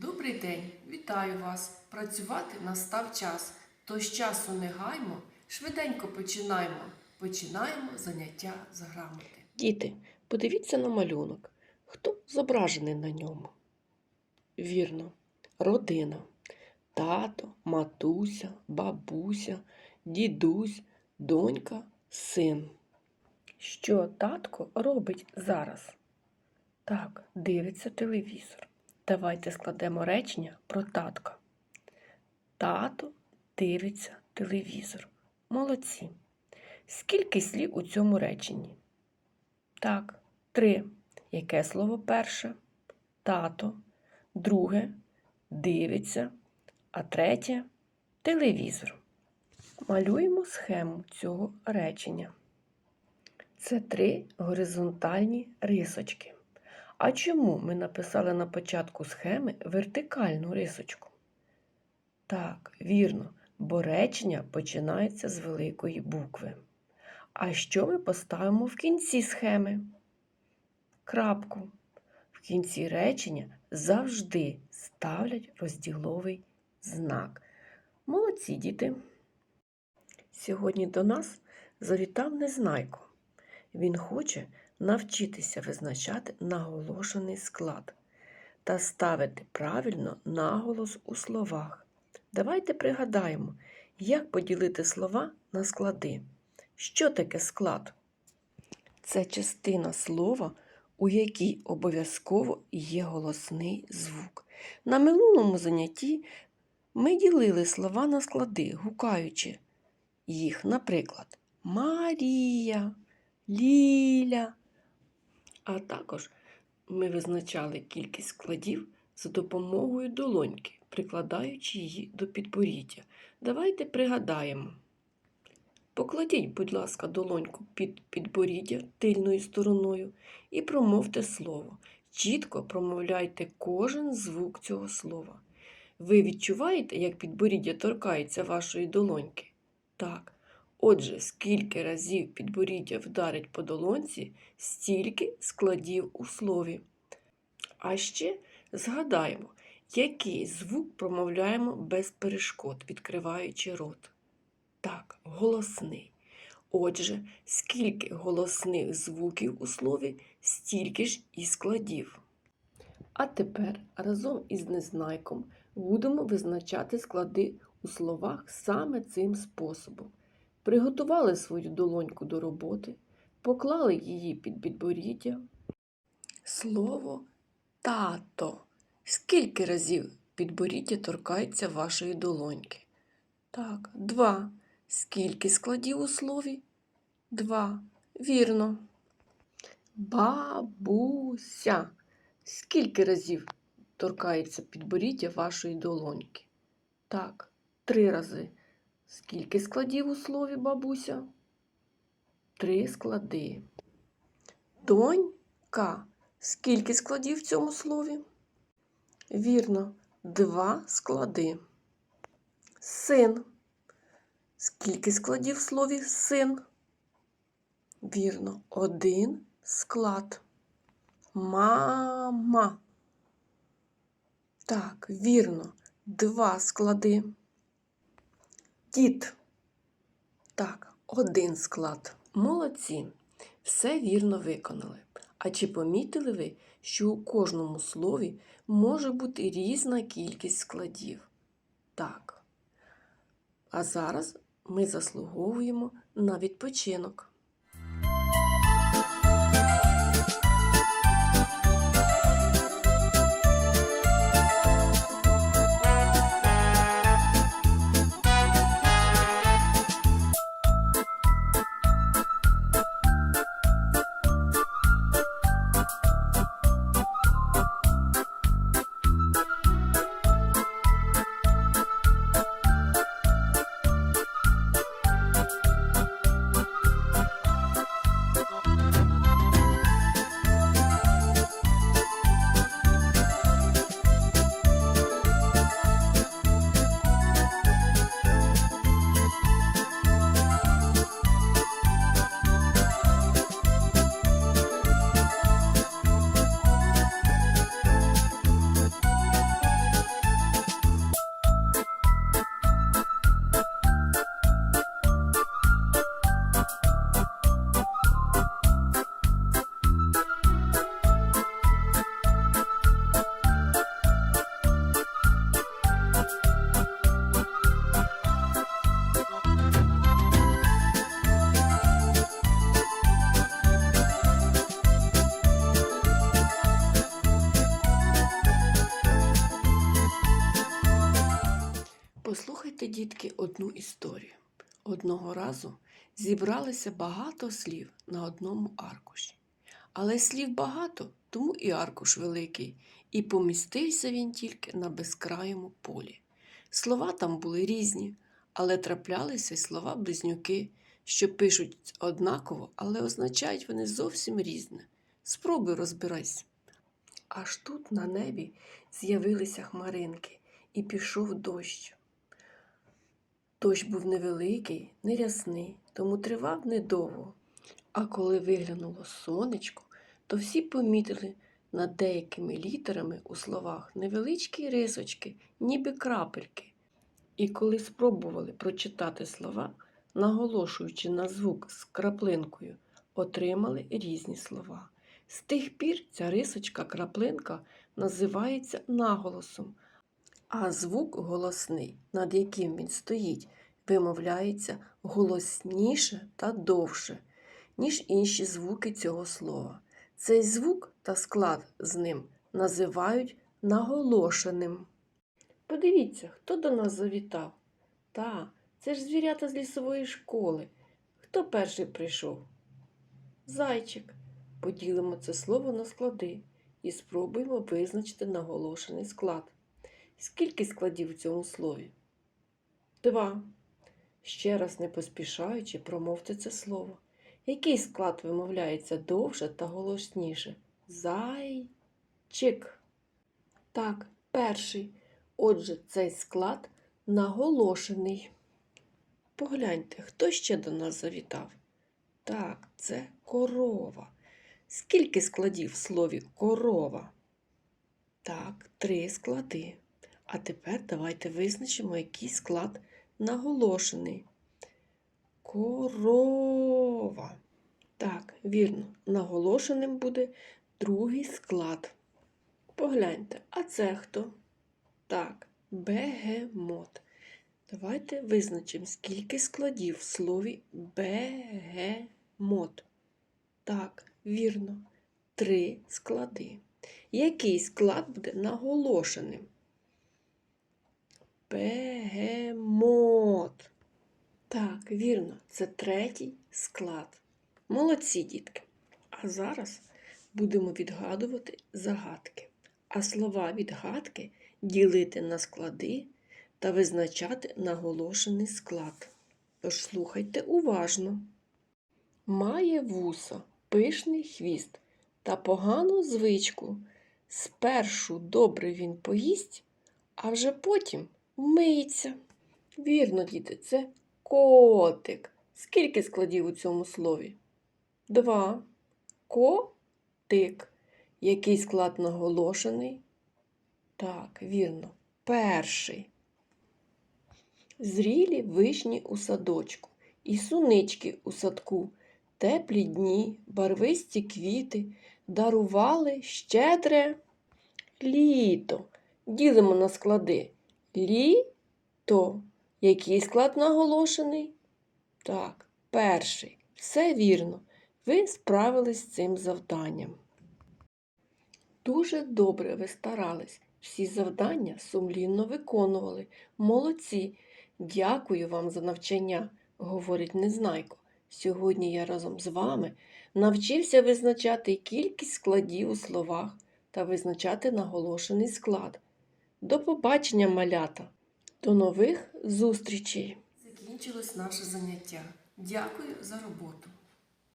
Добрий день, вітаю вас! Працювати настав час. Тож часу не гаймо, швиденько починаємо. Починаємо заняття з грамоти. Діти, подивіться на малюнок. Хто зображений на ньому? Вірно, родина. Тато, матуся, бабуся, дідусь, донька, син. Що татко робить зараз? Так, дивиться телевізор. Давайте складемо речення про татка. Тато дивиться телевізор. Молодці. Скільки слів у цьому реченні? Так, три. Яке слово перше? Тато. Друге дивиться. А третє телевізор. Малюємо схему цього речення. Це три горизонтальні рисочки. А чому ми написали на початку схеми вертикальну рисочку? Так, вірно, бо речення починається з великої букви. А що ми поставимо в кінці схеми? Крапку. В кінці речення завжди ставлять розділовий знак. Молодці діти. Сьогодні до нас завітав Незнайко. Він хоче навчитися визначати наголошений склад та ставити правильно наголос у словах. Давайте пригадаємо, як поділити слова на склади. Що таке склад? Це частина слова, у якій обов'язково є голосний звук. На минулому занятті ми ділили слова на склади, гукаючи їх, наприклад, Марія, Ліля. А також ми визначали кількість складів за допомогою долоньки, прикладаючи її до підборіддя. Давайте пригадаємо. Покладіть, будь ласка, долоньку під підборіддя тильною стороною і промовте слово. Чітко промовляйте кожен звук цього слова. Ви відчуваєте, як підборіддя торкається вашої долоньки? Так. Отже, скільки разів підборіддя вдарить по долонці, стільки складів у слові. А ще згадаємо, який звук промовляємо без перешкод, відкриваючи рот. Так, голосний. Отже, скільки голосних звуків у слові, стільки ж і складів. А тепер разом із незнайком будемо визначати склади у словах саме цим способом. Приготували свою долоньку до роботи, поклали її під підборіддя. Слово тато. Скільки разів підборіддя торкається вашої долоньки? Так, два. Скільки складів у слові? Два. Вірно. Бабуся. Скільки разів торкається підборіддя вашої долоньки? Так, три рази. Скільки складів у слові бабуся? Три склади. Донька. Скільки складів в цьому слові? Вірно, два склади. Син. Скільки складів в слові син? Вірно, один склад. Мама. Так, вірно, два склади. Дід. Так, один склад. Молодці. Все вірно виконали. А чи помітили ви, що у кожному слові може бути різна кількість складів? Так. А зараз ми заслуговуємо на відпочинок. Послухайте, одну історію. Одного разу зібралося багато слів на одному аркуші. Але слів багато, тому і аркуш великий, і помістився він тільки на безкрайому полі. Слова там були різні, але траплялися й слова близнюки, що пишуть однаково, але означають вони зовсім різне. Спробуй розбирайся. Аж тут на небі з'явилися хмаринки, і пішов дощ. Дощ був невеликий, не рясний, тому тривав недовго. А коли виглянуло сонечко, то всі помітили над деякими літерами у словах невеличкі рисочки, ніби крапельки. І коли спробували прочитати слова, наголошуючи на звук з краплинкою, отримали різні слова. З тих пір ця рисочка краплинка називається наголосом, а звук голосний, над яким він стоїть, вимовляється голосніше та довше, ніж інші звуки цього слова. Цей звук та склад з ним називають наголошеним. Подивіться, хто до нас завітав. Та, це ж звірята з лісової школи. Хто перший прийшов? Зайчик. Поділимо це слово на склади і спробуємо визначити наголошений склад. Скільки складів у цьому слові? Два. Ще раз не поспішаючи, промовте це слово. Який склад вимовляється довше та голосніше? Зайчик. Так, перший. Отже, цей склад наголошений. Погляньте, хто ще до нас завітав? Так, це корова. Скільки складів в слові корова? Так, три склади. А тепер давайте визначимо, який склад наголошений. Корова. Так, вірно, наголошеним буде другий склад. Погляньте, а це хто? Так, бегемот. Давайте визначимо, скільки складів в слові бегемот. Так, вірно, три склади. Який склад буде наголошеним? Бегемот. Так, вірно, це третій склад. Молодці, дітки. А зараз будемо відгадувати загадки. А слова відгадки ділити на склади та визначати наголошений склад. Тож слухайте уважно. Має вуса, пишний хвіст та погану звичку. Спершу добре він поїсть, а вже потім вмиється. Вірно, діти, це котик. Скільки складів у цьому слові? Два. Котик. Який склад наголошений? Так, вірно, перший. Зрілі вишні у садочку, і сунички у садку, теплі дні, барвисті квіти дарували щедре літо. Ділимо на склади. Літо. Який склад наголошений? Так, перший. Все вірно. Ви справились з цим завданням. Дуже добре ви старались. Всі завдання сумлінно виконували. Молодці. Дякую вам за навчання, говорить Незнайко. Сьогодні я разом з вами навчився визначати кількість складів у словах та визначати наголошений склад. До побачення, малята! До нових зустрічей! Закінчилось наше заняття. Дякую за роботу.